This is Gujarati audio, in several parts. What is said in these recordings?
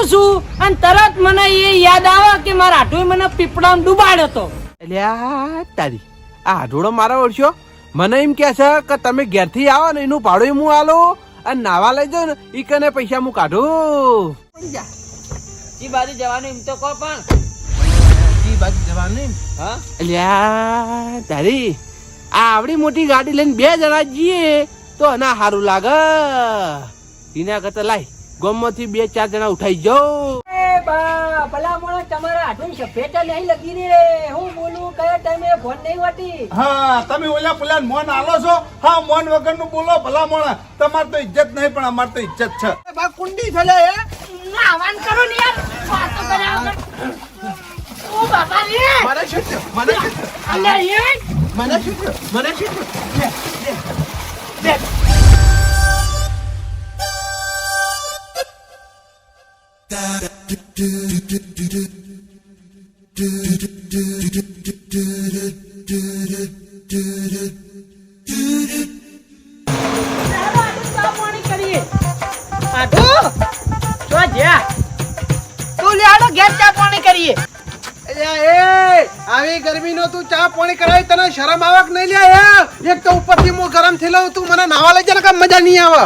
કરું છું અને તરત મને એ યાદ આવે કે મારા આઠું મને પીપળામાં ડૂબાડ્યો હતો. અલ્યા તારી આ હાડોળો મારા ઓળખ્યો મને એમ કે છે કે તમે ઘેરથી આવો ને એનું ભાડું હું આલો અને નાવા લઈ જાઉં ને એ કને પૈસા હું કાઢું. જી બાજુ જવાનું એમ તો કહો પણ. જી બાજુ જવાનું એમ? હા? અલ્યા તારી આ આવડી મોટી ગાડી લઈને બે જણા જઈએ તો ના સારું લાગે. એના કરતા લાય. ગમમાંથી બે ચાર જણા ઉઠાઈ જાઓ. બા ભલા મોણા તમારા આઠું સફેટા નહીં લગી રે. હું બોલું કયા ટાઈમે ફોન નહીં વાટી? હા તમે ઓલા પેલા મોન આલો છો? હા મોન વગરનું બોલો ભલા મોણા. તમાર તો ઇજ્જત નહીં પણ અમારે તો ઇજ્જત છે. બા કુંડી છે હે? એ કરો ને યાર. વાતો કર્યા ઓ બાપા રે. મને શું થયું? મને શું થયું? અલ્યા એ મને શું મને શું પાણી કરીએ આઠું તું ચા પાણી કરીએ. અલ્યા એ આવી તું ચા પાણી કરાવી તને શરમ આવક નહીં લે એક તો ઉપરથી હું ગરમ થયેલો તું મને નાવા લઈ જાય મજા નહીં આવે.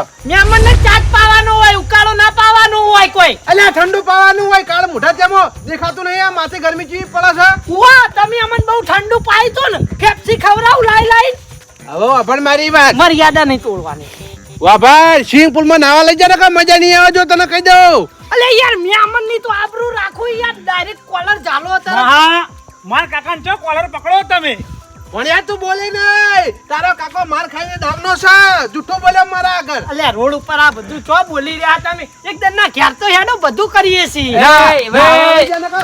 મને ચા પાવાનો હોય ઉકાળો ના પાવાનું હોય કોઈ. અલ્યા ઠંડુ પાવાનું હોય કાળ મોઢા જમો દેખાતું નહીં આ માથે ગરમી ચીવી પડે છે. વાહ તમે અમને બહુ ઠંડુ પાઈ તો ને કેપ્સી ખવડાવ લાઈ લાઈ. હવે અભણ મારી વાત. મર્યાદા નહીં તોડવાની. વાહ ભાઈ સ્વિમિંગ પુલમાં નાવા લઈ જાય ને મજા નહીં આવે જો તને કહી દઉં. અલે યાર મહેમાનની તો આબરૂ રાખું યાર ડાયરેક્ટ કોલર ચાલો હતા હા માર કાકા ને કોલર પકડો તમે? પણ યાર તું બોલે નહીં. તારો કાકો માર ખાઈને ડામનો છે. જૂઠો બોલે મારા આગળ. અલ્યા રોડ ઉપર આ બધું ચો બોલી રહ્યા તમે? એકદમ ના ઘેર તો હેડો બધું કરીએ છીએ.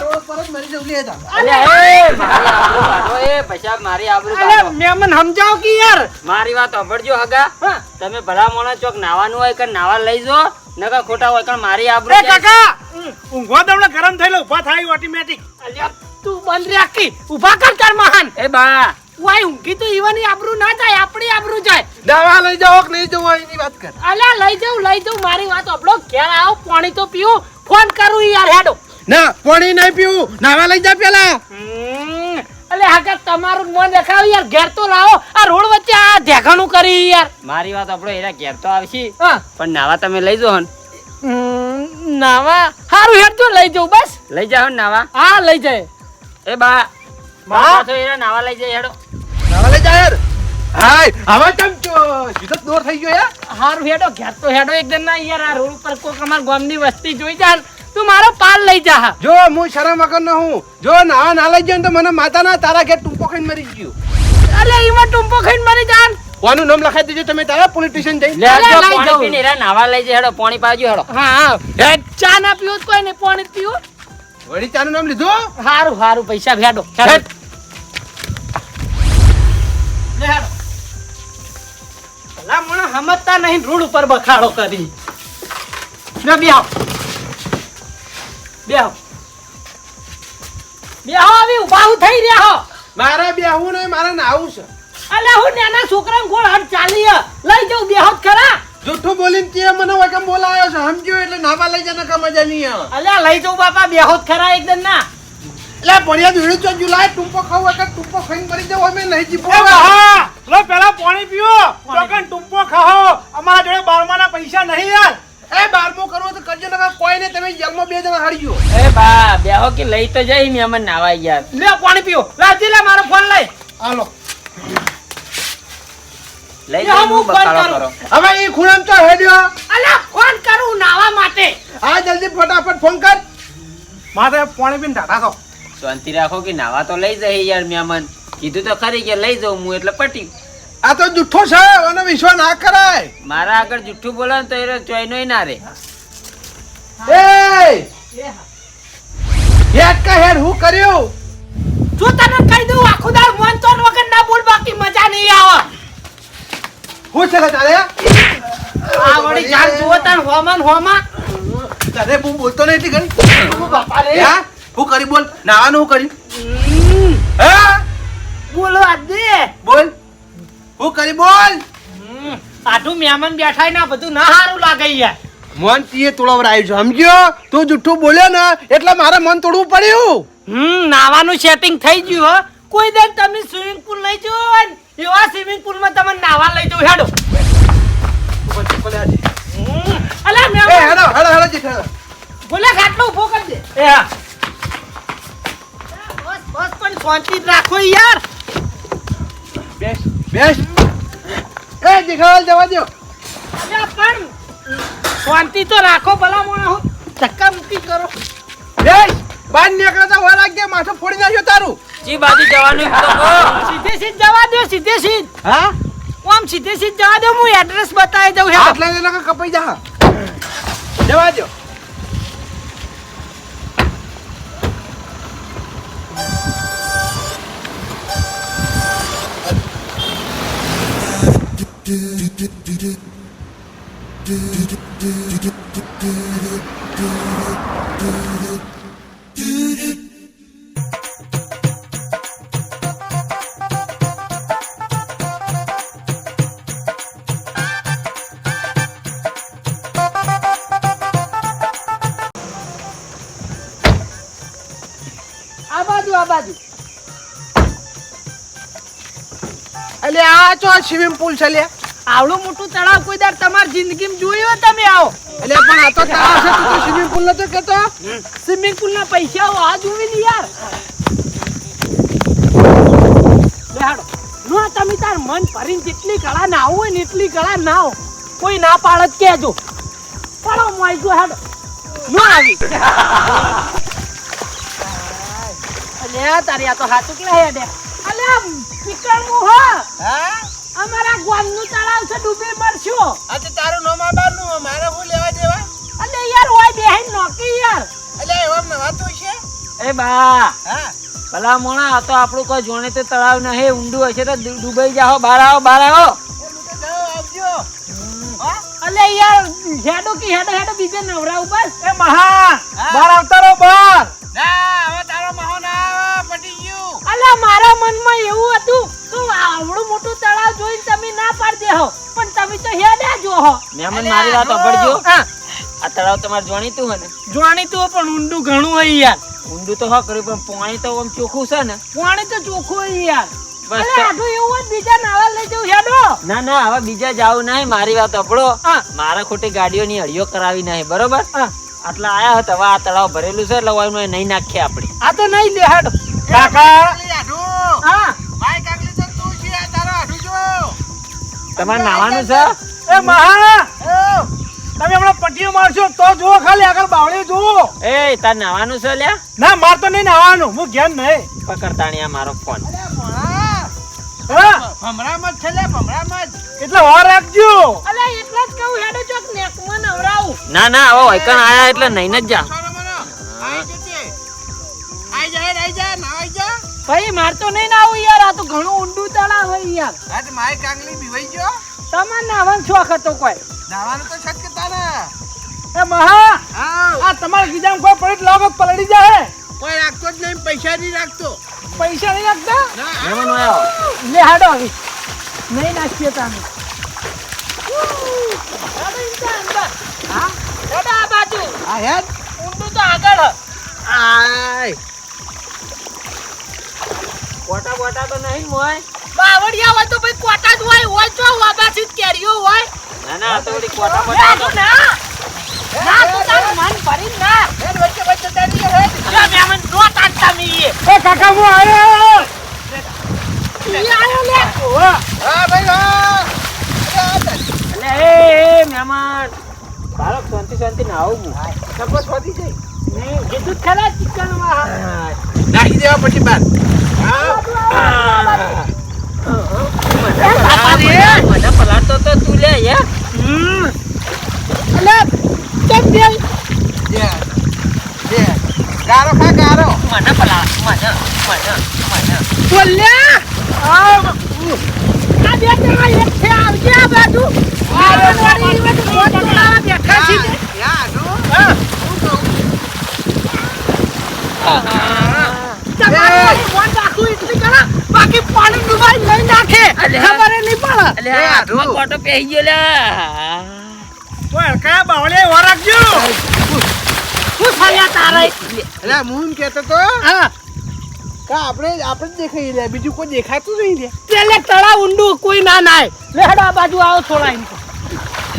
રોડ પર જ મરી જવું હતા અલ્યા એ પૈસા મારી આબરૂ અલે મેમન સમજાવ કે યાર? મારી વાત સાંભળજો હગા. તમે ભલા મોણા ચોક નાવાનું હોય કે નાવા લઈ જો નકા ખોટા હોય કણ મારી આબરૂ એ કાકા! ઊંઘો તમને ગરમ થયેલો ઊભા થાય ઓટોમેટિક અલ્યા તું બંધ રાખી ઊભા કર તાર મહાન. એ બા. વાય ઊંઘી તો ઈવાની આબરૂ ના જાય આપણી આબરૂ જાય. નાવા લઈ જાઓ કે નહીં જવું એની વાત કર. અલ્યા લઈ જાઉં લઈ જાઉં મારી વાત આપણો ઘેર આવો પાણી તો પીવું. ફોન કરું યાર હેડો. ના પાણી નહીં પીવું. નાવા લઈ જા પેલા. હમ, અલે આગળ તમારું મન દેખાવ યાર ઘેર તો લાવો. આ રોડ વચ્ચે આ ધેખાણું કરી યાર. મારી વાત આપણો એના ઘેર તો આવશી. હા. પણ નાવા તમે લઈ જો નાવા? હારું હેડ તો લઈ જાઉં બસ. લઈ જાઓ ને નાવા. હા લઈ જાય. એ બા બા? તો એના નાવા લઈ જાય હેડો. નાવા લઈ હાય હવે કેમ છો? સીધો થઈ ગયો યાર. હારું હેડો ઘેર તો હેડો એકદમ ના યાર. આ રોડ ઉપર કોક અમાર ગામની વસ્તી જોઈ જા તું મારો પાલ લઈ જા. જો હું શરમ વગર નો હું. જો નાવા ના લઈ જાય તો મને માતા તારા ઘેર ટૂંપો ખાઈને મરી ગયો. અલે ઈમાં ટૂંપો ખાઈને મરી જાન ને. કોનું નામ લખાઈ દેજો તમે તારા પોલીસ સ્ટેશન જઈ લે જો પાણી પીને નાવા લઈ જાય હેડો પાણી પાજો હેડો. હા. હા ચા ના પીવું કોઈ નહીં પાણી જ પીવું. વળી ચાનું નામ લીધું? હારું હારું પૈસા ભેડો હેડ. ભલા મને સમજતા નહીં રોડ ઉપર બખાડો કરી. બે બે આવ. બે આવ. બેહો આવ આવી હું થઈ રહ્યા હો. મારે બેહવું નહીં મારે નાવું છે. અલે હું નાના છોકરા ગોળ હટ ચાલી. લઈ જાઉં બેહોત ખરા. જૂઠું બોલીને તે મને વગમ બોલાયો છે? સમજ્યો એટલે નાવા લઈ જાય નકા મજા નહીં અલ્યા લઈ જાઉં બાપા બેહોત ખરા એકદમ ના. એટલે ભણ્યા દુડી ચો જુલાય ટૂંપો ખાવ વગર ટૂંપો ખાઈને મરી જાવ અમે નહીં જીવો લો પેલા પાણી પીઓ. ચોકન ટુંપો ખાઓ. અમારા જોડે બારમાના પૈસા નહીં યાર. એ બારમો કરવો તો કરજો નકા કોઈ ને તમે જેલમાં બે જણા હાડ્યો ગયો એ બા બેહો કે લઈ તો જઈ મહેમાન નાવા યાર. લે પાણી પીઓ. લાજી લે મારો ફોન લઈ. હાલો. લઈ બેહો, હું હું બકાલો કરું. હવે એ ખૂણામ તો હેડ્યો. અલા ફોન કરું નાવા માટે. આ જલ્દી ફટાફટ ફોન કર. મારે પાણી પીને ટાટા થો શાંતિ રાખો કે નાવા તો લઈ જાય યાર મ્યામન કીધું તો ખરી કે લઈ જાઉં હું એટલે પટી. આ તો જુઠ્ઠો છે અને વિશ્વાસ ના કરાય. મારા આગળ જુઠ્ઠું બોલે તો એ ચોઈનો ના રે. એ! હેડ કા હેડ હું કર્યું? જો તને કહી દઉં આખું દાળ મન તો વગર ના બોલ બાકી મજા નહીં આવે. હું છે તારે? આ વળી જાણ જુઓ તાર હોમન હોમા. તારે હું બોલતો નહીં એટલી ઘણી. બાપા રે. હે? હું કરી બોલ? નાવાનું હું કરી? હે? બોલવા દે બોલ. હું કરી બોલ? આટલું મહેમાન બેઠા ને બધું ના સારું લાગે યાર. મન તીએ તોડવડાયું છે સમજ્યો? તું જુઠ્ઠું બોલ્યો ને એટલે મારે મન તોડવું પડ્યું. હમ નાવાનું સેટિંગ થઈ ગયું હો. કોઈ દર તમે સ્વિમિંગ પુલ લઈ જવો ને, એવા સ્વિમિંગ પુલમાં તમે નાવા લઈ જવું. હેડો. અલા મેં હેડો હેડો હેડો. બોલે ખાટલો ઊભો કરી દે. એ હા. પણ શાંતિ રાખો યાર. બેસ બેસ. એ જીખાવાલ જવા દો પણ શાંતિ તો રાખો ભલા મોણા હું ધક્કા મૂકી કરો. બેસ. બાર નીકળતા વાર લાગે માથું ફોડી નાખ્યો તારું. જી બાજુ જવાનું. સીધે સીધ જવા દો સીધે સીધ. હા? આમ સીધે સીધ જવા દો હું એડ્રેસ બતાવી દઉં ને કપાઈ જા જવા દો આ બાજુ આ બાજુ એટલે આ ચો સ્વિમિંગ પુલ છે લે આવડું મોટું તળાવ કોઈ દર તમારી જિંદગીમાં જોયું હોય તમે આવો. એટલે પણ આ તો તળાવ છે તું સ્વિમિંગ પુલ નતો કેતો? સ્વિમિંગ પુલ ના પૈસા આ જોવી ને યાર. બેહાડો નો તમે તાર મન ભરીને જેટલી કળા ના હોય ને એટલી કળા ના આવો કોઈ ના પાડત કેજો પડો મોઈ જો હાડો. નો આવી અલ્યા તારી આ તો હાથું કે હે દે અલે પીકર મુ હો. હા? અમારા ગામનું તળાવ છે ડૂબી મરશો. આ તો તારું નામ આબાનું મારે હું લેવા દેવા? અલે યાર ઓય બેહીન નોકી યાર. એટલે એવા નવાતું છે? એ બા હા. ભલા મોણા આ તો આપણું કોઈ જોણે તો તળાવ નહીં ઊંડું હશે તો ડૂબાઈ જાઓ બહાર આવો બહાર આવો. આવજો. અલે યાર હેડો કે હેડો હેડો બીજે નવરા ઉપર. એ મહા બહાર આવતા રહો બહાર. ના હવે તારો માહો ના પટી ગયું. અલે મારા મનમાં એવું હતું કે આવડું મોટું તળાવ જોઈને તમે ના પાડી દેહો. પણ તમે તો હેડ્યા જો હો. મહેમાન મારી વાત સાંભળજો. આ તળાવ તમારે જાણીતું હે ને? જોણી પણ ઊંડું ઘણું હોય યાર. ઊંડું તો હા કર્યું પણ પાણી તો આમ ચોખ્ખું છે ને? પાણી તો ચોખ્ખું હોય યાર. બસ અલે એવું હોય બીજા નાવા લઈ જવું હેડો. ના ના હવે બીજા જાવ નહીં મારી વાત સાંભળો. મારા ખોટી ગાડીઓની હળીઓ કરાવી નહીં બરોબર? આટલા આયા હતા આ તળાવ ભરેલું છે એટલે નહીં નાખીએ આપણે. આ તો નહીં લે હેડો. કાકા હા ભાઈ કાકલી તો તું છે આ તારો આઢું જો તમારે નાવાનું છે? એ મહા તમે હમણાં પટ્ટીઓ મારશો તો જુઓ ખાલી આગળ બાવળી જુઓ. એ તાર નાવાનું છે લ્યા? ના માર તો નહીં નાવાનું હું ઘેર નહીં. પકડતાણી આ મારો ફોન. હા? ભમરામાં છે લે ભમરામાં એટલે વાર રાખજો. અલે એટલા જ કહું હેડો ચોક નેકમાં નવરાવું. ના ના હવે વૈકણ આયા એટલે નહીં જ જા. આઈ જજે જા આઈ જા. ના ભાઈ માર તો નહીં નાવું યાર આ તો ઘણું ઊંડું તળાવ હોય યાર. આજ માય કાંગલી બીવાઈ ગયો. તમારે નાવાનો શોખ હતો કોઈ? નાવાનું તો કે તારે? એ મહા આ તમારા ગીજામાં કોઈ પડી લાવો પલડી જાય કોઈ રાખતો જ નહીં પૈસા નહીં રાખતો. પૈસા નહીં રાખતા? ના લે હાડો આવી નહીં નાખીએ તમે. હા આ બાજુ આ હેડ. ઊંડું તો આગળ આય. કોટા બોટા તો નહીં મોય બાવળિયા હોય તો ભાઈ કોટા જ હોય હોય જ કેરીઓ હોય. ના ના આ તો ઓલી કોટા બોટા તું. ના. ના તો તારું મન ભરી ના. હેડ વચ્ચે વચ્ચે તારી હેડ લે મેમન નો તાંતા મી એ. કાકા હું આવ્યો ઈ આયો લે. હા ભાઈ હા. એટલે એ એ મહેમાન બાળક શાંતિ શાંતિ ના આવું હું. સપોસ વધી જાય નહીં કીધું જ ખરા ચિકનમાં નાખી દેવા પછી બાર. મને પલાટતો તો તું લે યાર અલે કેમ બે દે દે ગારો ખા ગારો મને પલા મને મને આ બે જણા એક છે આવજે આ બાજુ આ હા. ફોન રાખવું એટલી કરા, બાકી પાણી ડુબાઈ લઈ નાખે. ખબર નહીં પડે. અલે આ ફોટો પહેરી ગયો લે કયા બાવળે વરાગજો શું સાલ્યા તારે? અલે હું કેતો કહેતો તો હા. કા આપણે આપણે જ દેખાઈ લે બીજું કોઈ દેખાતું નહીં લે. પેલે તળાવ ઊંડું કોઈ ના નાય. લેડા આ બાજુ આવો થોડા એમ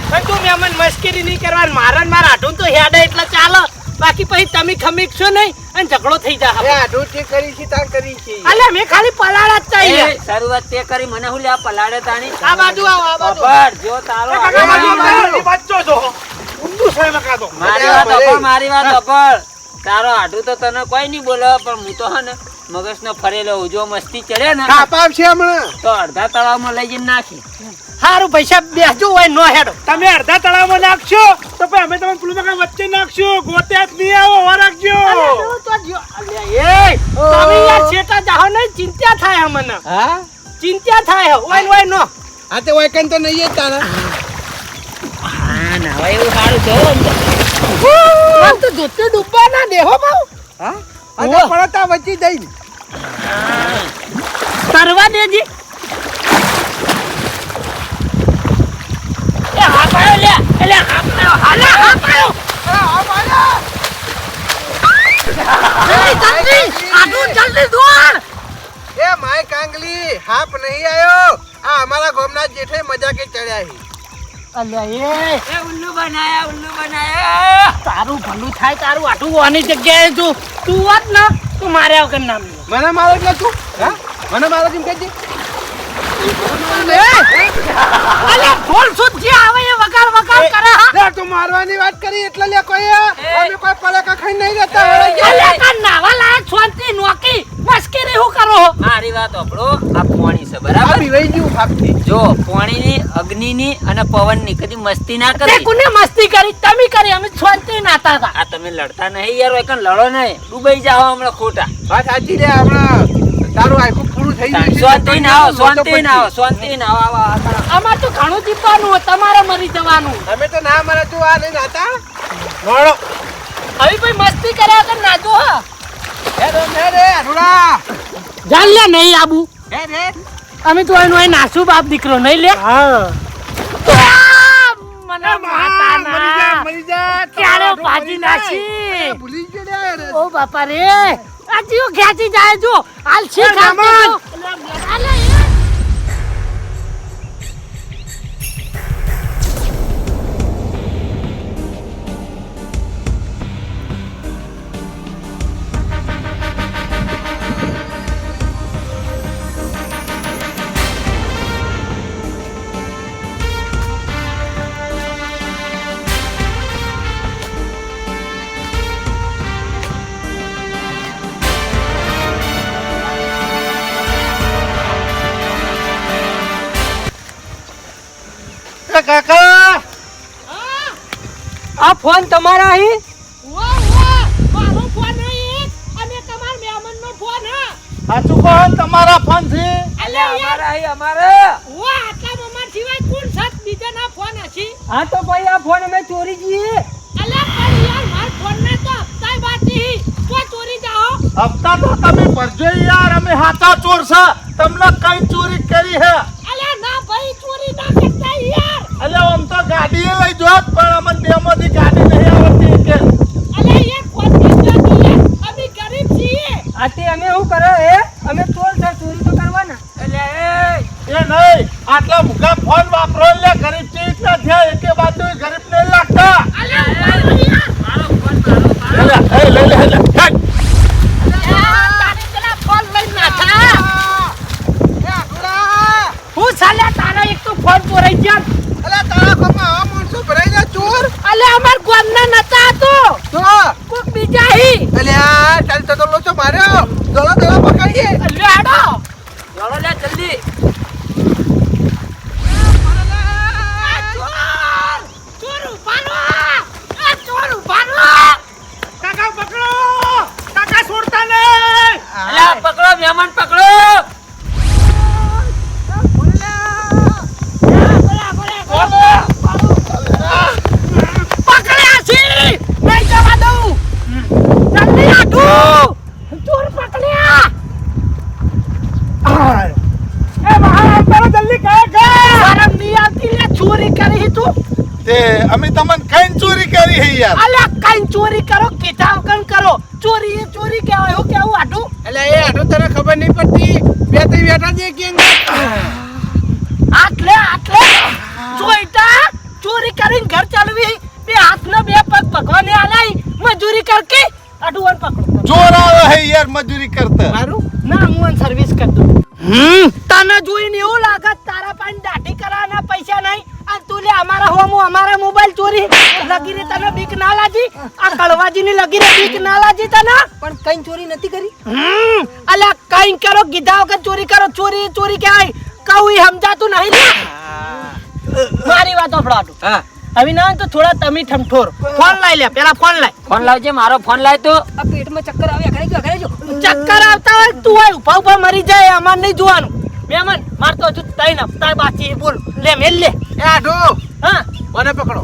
પણ તું મેમન મસ્કરી નહીં કરવા મારા મારા આઢું તો હેડે એટલે ચાલે. બાકી પછી તમે ખમીકશો નહીં અને ઝઘડો થઈ જાય હવે. આઢો જે કરી છે તાર કરી છે. અલે મેં ખાલી પલાળા જ એ, શરૂઆત તે કરી મને હું લ્યા પલાળે તાણી? આ બાજુ આવો આ બાજુ. ખબર જો તારો આ બાજુ. બચ્ચો જો ઊંધું છે મેં કાતો. મારી વાત ભલે. મારી વાત અપડ તારો આઢું તો તને કોઈ નહીં બોલે પણ હું તો હે ને મગજનો ફરેલો જો મસ્તી ચડે ને. કાપા છે હમણાં. તો અડધા તળાવમાં લઈ જઈને નાખી. સારું પૈસા બેસજો હોય નો હેડો. તમે અડધા તળાવમાં નાખશો? તો પછી અમે તમે પેલું કાકા વચ્ચે નાખશું. ગોતે જ નહીં આવો હો અલે તું તો જો- અલે એ તમે યાર છેટા જાહો ને ચિંતા થાય અમને હા? ચિંતા થાય ઓય ને ઓય નો. આ તે વાયકન તો નહીં જ તારા. હા ના હવે એવું સારું છે હો. આમ તો જોતે ડૂબવા ના દેહો બાઉ હા? અને પડતા વચ્ચે દઈ તરવા દેજી એ હાપાયો લે એટલે હાપાયો હાલા હાપાયો હાપ નહીં આયો? આ અમારા ગામના જેઠે મજા કે ચડ્યા હી. અલ્યા એ એ ઉલ્લુ બનાયા ઉલ્લુ બનાયા તારું ભલું થાય તારું આટલું આની જગ્યાએ જો તું વાત ના તું માર્યા વગર નામ. મને મારે જ તું હા? મને મારો જેમ કહેજે અલ્યા બોલ શું જે આવે એ વગાર વગાર કરે હા? લે તું મારવાની વાત કરી એટલે લે કોઈ અમે કોઈ પલેકા ખાઈ નહીં રહેતા. અલ્યા કા નાવા લાયક છોંતી નોકી મસ્કરી હું કરો મારી વાત અપડો આ પોણી છે બરાબર? પીવાઈ ગયું હાપથી જો પોણીની અગ્નિની અને પવનની કદી મસ્તી ના કરી? કોને મસ્તી કરી? તમે કરી અમે છોંતી નાતા હતા. આ તમે લડતા નહીં યાર એકન લડો નહીં? ડૂબાઈ જાઓ હમણાં ખોટા. વાત સાચી લે હમણાં. તારું આખું પૂરું થઈ ગયું શાંતિ ના આવો શાંતિ ના આવો શાંતિ ના આવો. અમાર તો ઘણું જીતવાનું તમારે મરી જવાનું. અમે તો ના મરે તું આ નહીં નાતા વળો હવે ભાઈ મસ્તી કર્યા વગર ના જો હા. હે રે મે રે અરુણા જાન લે નહીં આબુ. હે રે. અમે તો એનો નાસુ બાપ દીકરો નહીં લે. હા. મને માતા મરી જા મરી જા. ક્યારે ભાજી નાખી? ભૂલી ગયા રે. ઓ બાપા રે. આ જીવ ખેંચી જાય જો. હાલ છે એ એ કાકા. આ ફોન તમારા અહીં મારો ફોન નહીં અને તમાર મહેમાન ફોન હા. સાચું કહો તમારા ફોન છે? અલે અમારા અહીં અમારે. વાહ આટલા મમાર સિવાય કોણ બીજા ના ફોન હશે. હા તો ભાઈ આ ફોન અમે ચોરી જઈએ. અલે પણ યાર માર ફોન ને તો હપ્તાય બાકી તો ચોરી જાઓ. હપ્તા તો તમે ભરજો યાર અમે હાચા ચોર છે. તમને કઈ ચોરી કરી હે અલે ના ભાઈ ચોરી ના કરતા એટલે આમ તો ગાડી લઈ જોત પણ અમને ડેમોથી ગાડી નહીં આવડતી કે. અલે યાર ફોન કરતા તો યાર અમે ગરીબ છીએ. આથી અમે શું કરે એ? અમે ચોર છે ચોરી તો કરવાના. એટલે એ એ નહીં આટલા મુખા ફોન વાપરો લે ગરીબ ચીજ ના થયા એકે બાજુ ગરીબ નહીં લાગતા અલે મારો યાર મારો ફોન મારો મારો લે, એ લે લે લે હેટ. તારે પેલા ફોન લઈ નાખા એ અરુણા! હું સાલ્યા તારા એક તો ફોન ચોરાઈ ગયા અલા તારા ગામમાં આવા માણસો ભરાઈ ગયા ચોર અલે અમાર ગોમના નતા તો તો કોક બીજા હી અલ્યા તારી તો તો લોચો માર્યો દોડો દોડો પકડીએ અલે આડો ચાલો લે જલ્દી ચોર ઉભારો આ ચોર ઉભારો કાકા પકડો કાકા છોડતા નહીં અલે આ પકડો મહેમાન પકડો પકડ્યા છે નહીં જવા દઉં જલ્દી આટું ચોર પકડ્યા એ મહારાજ તારો જલ્દી કહે કે શરમ નહીં આવતી લે ચોરી કરી તું તે અમે તમને કઈ ચોરી કરી હે યાર અલ્યા ચોરી કરો કીધા કણ કરો. ચોરી એ ચોરી કહેવાય એવું કેવું આટું એટલે એ આટું તને ખબર નહીં પડતી બે ત્રણ બેઠા છે કે આટલે આટલે. જોઈતા ચોરી કરીને ઘર ચાલવી બે હાથના બે પગ ભગવાને આલાઈ મજૂરી કરકે આટું વન પકડો. ચોર આવે હે યાર મજૂરી કરતા. મારું? ના હું સર્વિસ કરતો. હમ? તને જોઈને એવું લાગત તારા પાસે દાઢી કરાના પૈસા નહીં? અમારા હોમ અમારા મોબાઈલ ચોરી. લગીને તને બીક ના લાજી આ કળવાજી ની લગી રે બીક ના લાજી તને? પણ કઈ ચોરી નથી કરી? હમ અલ્યા કઈ કરો ગીધા વગર ચોરી કરો ચોરી ચોરી કે આય કઉ સમજાતું નહીં મારી વાત ફડાટું હા. હવે ના તો થોડા તમે ઠમઠોર. ફોન લાઈ લે પેલા ફોન લાય ફોન લાવજે મારો ફોન લાય તો. આ પેટમાં ચક્કર આવ્યા ઘરે ગયો ઘરે જો. ચક્કર આવતા હોય તું હોય ઊભા ઊભા મરી જાય અમાર નહીં જોવાનું. મેમન માર તો હજુ તઈ હપ્તા બાકી બોલ. લે મેલ લે. એ આઢો હા. મને પકડો.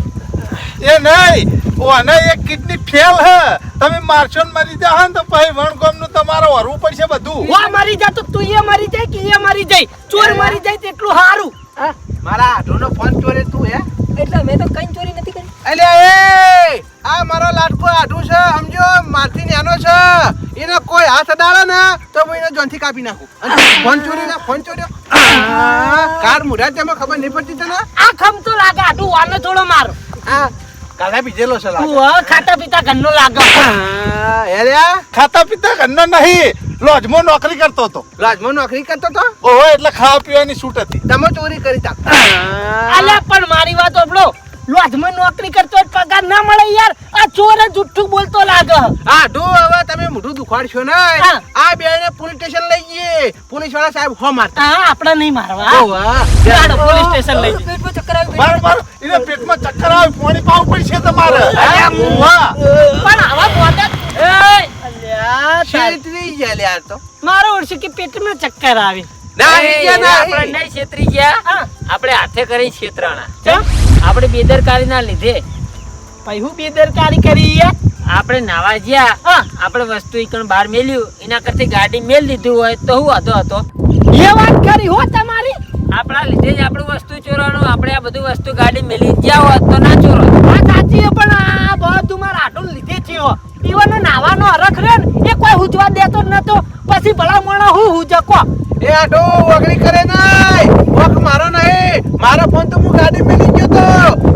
એ નહીં ઓને એક કિડની ફેલ હે. તમે મારશો ને મરી જા ને તો પછી વણકોમનું તમારે હરવું પડશે બધું. વા મરી જા તો તું એ મરી જાય કે એ મરી જાય? ચોર મરી જાય તેટલું સારું હા. મારા આટલું ફોન ચોરે તું હે. એટલે મેં તો કઈ ચોરી નથી કરી. એટલે એ આ મારો લાડકો આઢું છે સમજો? મારથી નાનો છે. એને કોઈ હાથ અડાડે ને તો હું એને જોનથી કાપી નાખું. ફોન ચોરી ના ફોન ચોર્યો આ, કાર મુઢા તેમાં ખબર નહીં પડતી તને? આ ખમ તો લાગે આટું વાનો થોડો માર. કાલે બીજેલો છે લાગે. તું હવે ખાતા પીતા ઘરનો લાગે. અરે ખાતા પીતા ઘરનો નહીં લોજમાં નોકરી કરતો હતો. રાજમાં નોકરી કરતો હતો? ઓહો એટલે ખાવા પીવાની છૂટ હતી. તમે ચોરી કરી તા. અલ્યા પણ મારી વાત ઓબળો લોજમાં નોકરી કરતો હોય પગાર ના મળે યાર. આ ચોર જ જુઠ્ઠું બોલતો લાગે. આઢું હવે તમે મોઢું દુખાડશો ને આ બે ને પોલીસ સ્ટેશન લઈ જઈએ પોલીસવાળા સાહેબ હો મારતા હા આપણે નહીં મારવા. ઓ વાહ. ચાલો પોલીસ સ્ટેશન લઈ જઈએ. પેટમાં ચક્કર આવી મારો મારો એને પેટમાં ચક્કર આવે પાણી પાવું પડશે તમારે. અરે મુવા પણ આવા મોટા અલ્યા, તાર- છેતરી ગયા લે આ તો. મારો ઓળશે કે પેટમાં ચક્કર આવે. ના ગયા ના. આપણે નહીં છેતરી ગયા. આપણે હાથે કરી છેતરાણા. આપણે બેદરકારી ના લીધે. પછી હું બેદરકારી કરી યાર. આપણે નાવા ગયા હા આપણે વસ્તુ ઈકણ બહાર મેલ્યું એના કરતી ગાડી મેલ દીધું હોય તો હું હતો હતો? એ વાત કરી હો તમારી. આપણા લીધે જ આપણું વસ્તુ ચોરવાનું આપણે આ બધું વસ્તુ ગાડી મેલી ગયા હોત તો ના ચોરો. આ સાચી પણ આ બધું મારા આટલું લીધે છે પીવાનો ઈવન નાવાનો અરખ રે ને એ કોઈ હુજવા દેતો નતો. પછી ભલા મોણા હું હુજકો? એ આઢો વગડી કરે નાય. વખ મારો નહીં. મારો ફોન તો હું ગાડી મેલી ગયો તો.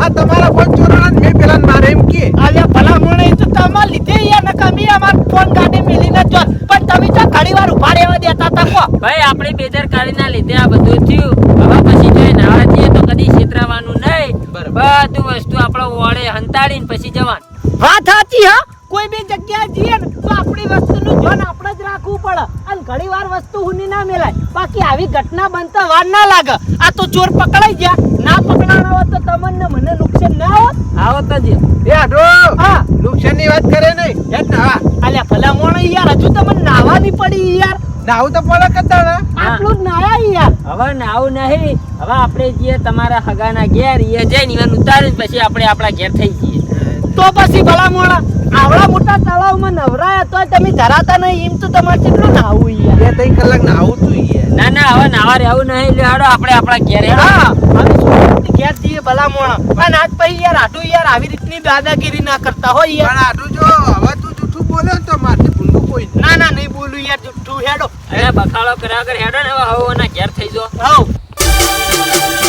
આ તમારા ફોન ચોરાણા ને મેં પેલા મારે એમ કે અલ્યા ભલા મોણા એ તો તમાર લીધે યાર નકર મી અમાર ફોન ગાડી મેલી ન જોત પણ તમે તો ઘણી વાર ઊભા રહેવા દેતા તા કો ભાઈ આપણી બેદરકારી ના લીધે આ બધું થયું. હવે પછી જો નાવા જઈએ તો કદી છેતરાવાનું નહીં. બધું વસ્તુ આપણો વોળે હંતાડીને પછી જવાનું. વાત સાચી હા? કોઈ બી જગ્યાએ જઈએ ને તો આપણી વસ્તુનું ધ્યાન આપણે જ રાખવું પડે. અને ઘણી વાર વસ્તુ હુની ના મેલાય. બાકી આવી ઘટના બનતા વાર ના લાગે. આ તો ચોર પકડાઈ ગયા. ના પકડાણા હોત તો તમને મને નુકસાન ના હોત? આવો તો જ એ આઢો હા. નુકસાનની વાત કરે નહીં. હેડ નાવા. અલ્યા ભલા મોણ યાર. હજુ તમને નાવાની પડી યાર. નાવું તો પડે કદાળ આટલું જ નાયા યાર. હવે નાવું નહીં. હવે આપણે જઈએ તમારા હગાના ઘેર એ જઈને ઈવન ઉતારી પછી આપણે આપણા ઘેર થઈ જઈએ. તો પછી ભલા મોણા આવડા મોટા તળાવમાં નવરાયા તો તમે ધરાતા નહીં. એમ તો તમારે કેટલું નાવું યાર. બે ત્રણ કલાક નાવું તું યાર ના ના હવે નાવા રહેવું નહીં. એટલે હાડો આપણે આપણા ઘેર હેડો. હા હવે ઘેર જઈએ ભલા મોણા અને આજ પછી યાર આટું યાર આવી રીતની દાદાગીરી ના કરતા હોય યાર. પણ આઢું જો હવે તું જૂઠું બોલ્યો તો કોઈ ના ના નહીં બોલું યાર જુઠ્ઠું હેડો. અરે બખાડો કર્યા કર હેડો ને હવે હવ ના ઘેર થઈ જો હા